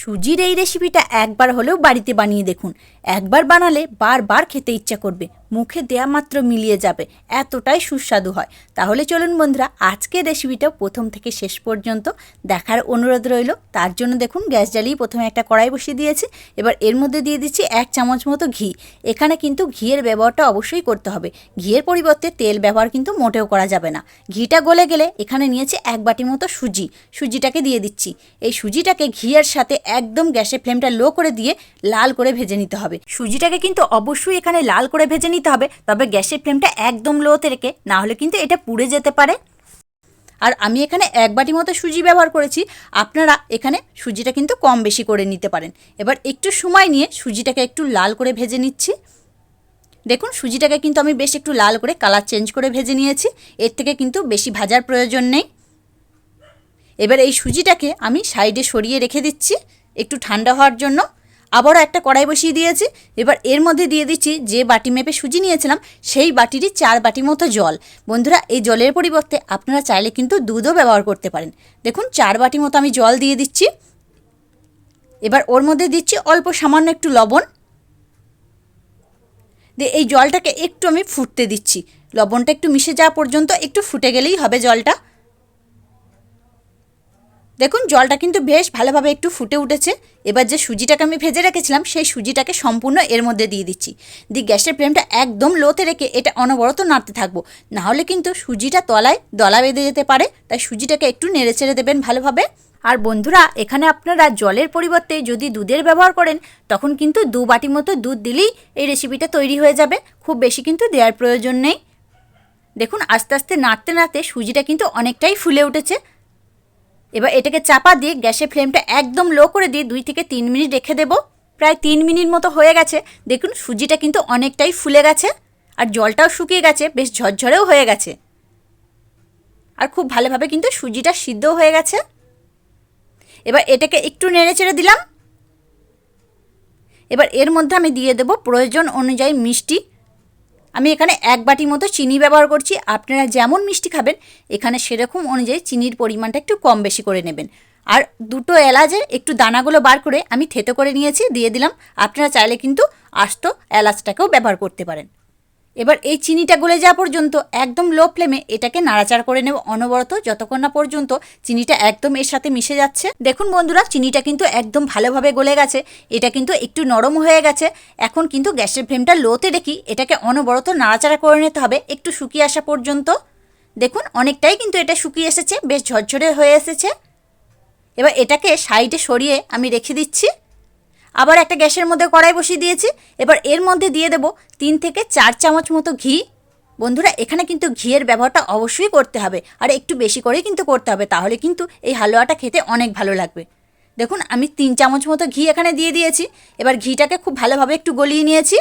সুজির এই রেসিপিটা একবার হলেও বাড়িতে বানিয়ে দেখুন। একবার বানালে বারবার খেতে ইচ্ছা করবে। মুখে দেয়া মাত্র মিলিয়ে যাবে, এতটাই সুস্বাদু হয়। তাহলে চলুন বন্ধুরা, আজকের রেসিপিটা প্রথম থেকে শেষ পর্যন্ত দেখার অনুরোধ রইল। তার জন্য দেখুন, গ্যাস জ্বালিয়ে প্রথমে একটা কড়াই বসিয়ে দিয়েছি। এবার এর মধ্যে দিয়ে দিচ্ছি এক চামচ মতো ঘি। এখানে কিন্তু ঘিয়ের ব্যবহারটা অবশ্যই করতে হবে। ঘিয়ের পরিবর্তে তেল ব্যবহার কিন্তু মোটেও করা যাবে না। ঘিটা গলে গেলে এখানে নিয়েছি এক বাটির মতো সুজি। সুজিটাকে দিয়ে দিচ্ছি। এই সুজিটাকে ঘিয়ের সাথে একদম গ্যাসের ফ্লেমটা লো করে দিয়ে লাল করে ভেজে নিতে হবে। সুজিটাকে কিন্তু অবশ্যই এখানে লাল করে ভেজে নিতে হবে, তবে গ্যাসের ফ্লেমটা একদম লোতে রেখে, না হলে কিন্তু এটা পুড়ে যেতে পারে। আর আমি এখানে এক বাটি মতো সুজি ব্যবহার করেছি, আপনারা এখানে সুজিটা কিন্তু কম বেশি করে নিতে পারেন। এবার একটু সময় নিয়ে সুজিটাকে একটু লাল করে ভেজে নিচ্ছি। দেখুন, সুজিটাকে কিন্তু আমি বেশ একটু লাল করে কালার চেঞ্জ করে ভেজে নিয়েছি, এর থেকে কিন্তু বেশি ভাজার প্রয়োজন নেই। এবার এই সুজিটাকে আমি সাইডে সরিয়ে রেখে দিচ্ছি, একটু ঠান্ডা হওয়ার জন্য। আবারও একটা কড়াই বসিয়ে দিয়েছি। এবার এর মধ্যে দিয়ে দিচ্ছি যে বাটি মেপে সুজি নিয়েছিলাম, সেই বাটিরই চার বাটি মতো জল। বন্ধুরা, এই জলের পরিবর্তে আপনারা চাইলে কিন্তু দুধও ব্যবহার করতে পারেন। দেখুন, চার বাটি মতো আমি জল দিয়ে দিচ্ছি। এবার ওর মধ্যে দিচ্ছি অল্প সামান্য একটু লবণ। দিয়ে এই জলটাকে একটু আমি ফুটতে দিচ্ছি। লবণটা একটু মিশে যাওয়া পর্যন্ত একটু ফুটে গেলেই হবে জলটা। দেখুন, জলটা কিন্তু বেশ ভালোভাবে একটু ফুটে উঠেছে। এবার যে সুজিটাকে আমি ভেজে রেখেছিলাম, সেই সুজিটাকে সম্পূর্ণ এর মধ্যে দিয়ে দিচ্ছি। দিয়ে গ্যাসের ফ্লেমটা একদম লোতে রেখে এটা অনবরত নাড়তে থাকব। নাহলে কিন্তু সুজিটা তলায় দলা বেঁধে যেতে পারে। তাই সুজিটাকে একটু নেড়ে চেড়ে দেবেন ভালোভাবে। আর বন্ধুরা, এখানে আপনারা জলের পরিবর্তে যদি দুধের ব্যবহার করেন, তখন কিন্তু দু বাটি মতো দুধ দিলেই এই রেসিপিটা তৈরি হয়ে যাবে। খুব বেশি কিন্তু দেওয়ার প্রয়োজন নেই। দেখুন, আস্তে আস্তে নাড়তে নাড়তে সুজিটা কিন্তু অনেকটাই ফুলে উঠেছে। এবার এটাকে চাপা দিয়ে গ্যাসের ফ্লেমটা একদম লো করে দিয়ে দুই থেকে তিন মিনিট রেখে দেবো। প্রায় তিন মিনিট মতো হয়ে গেছে। দেখুন, সুজিটা কিন্তু অনেকটাই ফুলে গেছে আর জলটাও শুকিয়ে গেছে, বেশ ঝরঝরেও হয়ে গেছে। আর খুব ভালোভাবে কিন্তু সুজিটা সিদ্ধও হয়ে গেছে। এবার এটাকে একটু নেড়ে চেড়ে দিলাম। এবার এর মধ্যে আমি দিয়ে দেবো প্রয়োজন অনুযায়ী মিষ্টি। আমি এখানে এক বাটি মতো চিনি ব্যবহার করছি। আপনারা যেমন মিষ্টি খাবেন, এখানে সেরকম অনুযায়ী চিনির পরিমাণটা একটু কম বেশি করে নেবেন। আর দুটো এলাচে একটু দানাগুলো বার করে আমি থেতো করে নিয়েছি, দিয়ে দিলাম। আপনারা চাইলে কিন্তু আস্ত এলাচটাকেও ব্যবহার করতে পারেন। এবার এই চিনিটা গলে যাওয়া পর্যন্ত একদম লো ফ্লেমে এটাকে নাড়াচাড়া করে নেব অনবরত যতক্ষণ না পর্যন্ত চিনিটা একদম এর সাথে মিশে যাচ্ছে। দেখুন বন্ধুরা, চিনিটা কিন্তু একদম ভালোভাবে গলে গেছে। এটা কিন্তু একটু নরম হয়ে গেছে। এখন কিন্তু গ্যাসের ফ্লেমটা লোতে রেখি এটাকে অনবরত নাড়াচাড়া করে নিতে হবে একটু শুকিয়ে আসা পর্যন্ত। দেখুন, অনেকটাই কিন্তু এটা শুকিয়ে এসেছে, বেশ ঝরঝরে হয়ে এসেছে। এবার এটাকে সাইডে সরিয়ে আমি রেখে দিচ্ছি। আবার একটা গ্যাসের মধ্যে কড়াই বসিয়ে দিয়েছি। এবার এর মধ্যে দিয়ে দেবো তিন থেকে চার চামচ মতো ঘি। বন্ধুরা, এখানে কিন্তু ঘিয়ের ব্যবহারটা অবশ্যই করতে হবে। আর একটু বেশি করেই কিন্তু করতে হবে, তাহলে কিন্তু এই হালুয়াটা খেতে অনেক ভালো লাগবে। দেখুন, আমি তিন চামচ মতো ঘি এখানে দিয়ে দিয়েছি। এবার ঘিটাকে খুব ভালোভাবে একটু গলিয়ে নিয়েছি।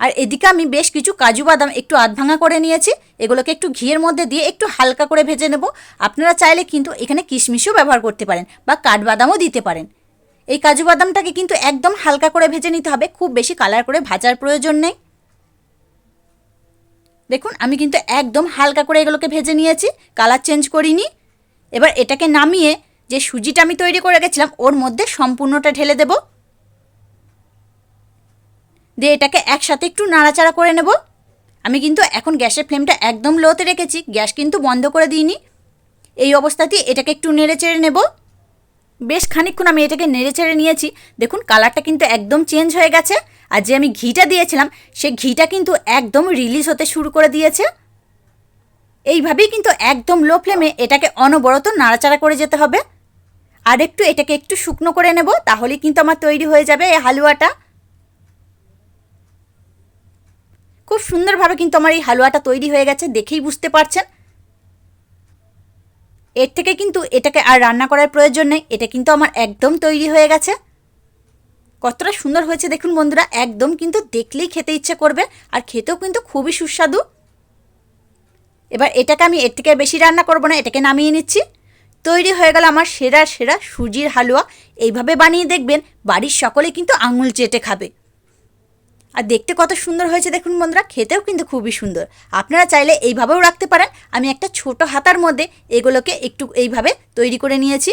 আর এদিকে আমি বেশ কিছু কাজু বাদাম একটু আধ ভাঙা করে নিয়েছি। এগুলোকে একটু ঘিয়ের মধ্যে দিয়ে একটু হালকা করে ভেজে নেব। আপনারা চাইলে কিন্তু এখানে কিশমিশও ব্যবহার করতে পারেন বা কাঠবাদামও দিতে পারেন। এই কাজু বাদামটাকে কিন্তু একদম হালকা করে ভেজে নিতে হবে, খুব বেশি কালার করে ভাজার প্রয়োজন নেই। দেখুন, আমি কিন্তু একদম হালকা করে এগুলোকে ভেজে নিয়েছি কালার চেঞ্জ করিনি। এবার এটাকে নামিয়ে যে সুজিটা আমি তৈরি করে গেছিলাম ওর মধ্যে সম্পূর্ণটা ঢেলে দেব। দিয়ে এটাকে একসাথে একটু নাড়াচাড়া করে নেব। আমি কিন্তু এখন গ্যাসের ফ্লেমটা একদম লোতে রেখেছি, গ্যাস কিন্তু বন্ধ করে দিইনি। এই অবস্থাতেই এটাকে একটু নেড়ে চেড়ে নেব। বেশ খানিক্ষণ আমি এটাকে নেড়ে চেড়ে নিয়েছি। দেখুন, কালারটা কিন্তু একদম চেঞ্জ হয়ে গেছে। আর যে আমি ঘিটা দিয়েছিলাম, সে ঘিটা কিন্তু একদম রিলিজ হতে শুরু করে দিয়েছে। এইভাবেই কিন্তু একদম লো ফ্লেমে এটাকে অনবরত নাড়াচাড়া করে যেতে হবে। আর একটু এটাকে একটু শুকনো করে নেব তাহলে কিন্তু আমার তৈরি হয়ে যাবে এই হালুয়াটা। খুব সুন্দরভাবে কিন্তু আমার এই হালুয়াটা তৈরি হয়ে গেছে, দেখেই বুঝতে পারছেন। এর থেকে কিন্তু এটাকে আর রান্না করার প্রয়োজন নেই। এটা কিন্তু আমার একদম তৈরি হয়ে গেছে। কতটা সুন্দর হয়েছে দেখুন বন্ধুরা, একদম কিন্তু দেখলেই খেতে ইচ্ছে করবে আর খেতেও কিন্তু খুবই সুস্বাদু। এবার এটাকে আমি এর থেকে বেশি রান্না করব না, এটাকে নামিয়ে নিচ্ছি। তৈরি হয়ে গেল আমার সেরা সেরা সুজির হালুয়া। এইভাবে বানিয়ে দেখবেন, বাড়ির সকলে কিন্তু আঙুল চেটে খাবে। আর দেখতে কত সুন্দর হয়েছে দেখুন বন্ধুরা, খেতেও কিন্তু খুবই সুন্দর। আপনারা চাইলে এইভাবেও রাখতে পারেন। আমি একটা ছোট হাতার মধ্যে এগুলোকে একটু এইভাবে তৈরি করে নিয়েছি।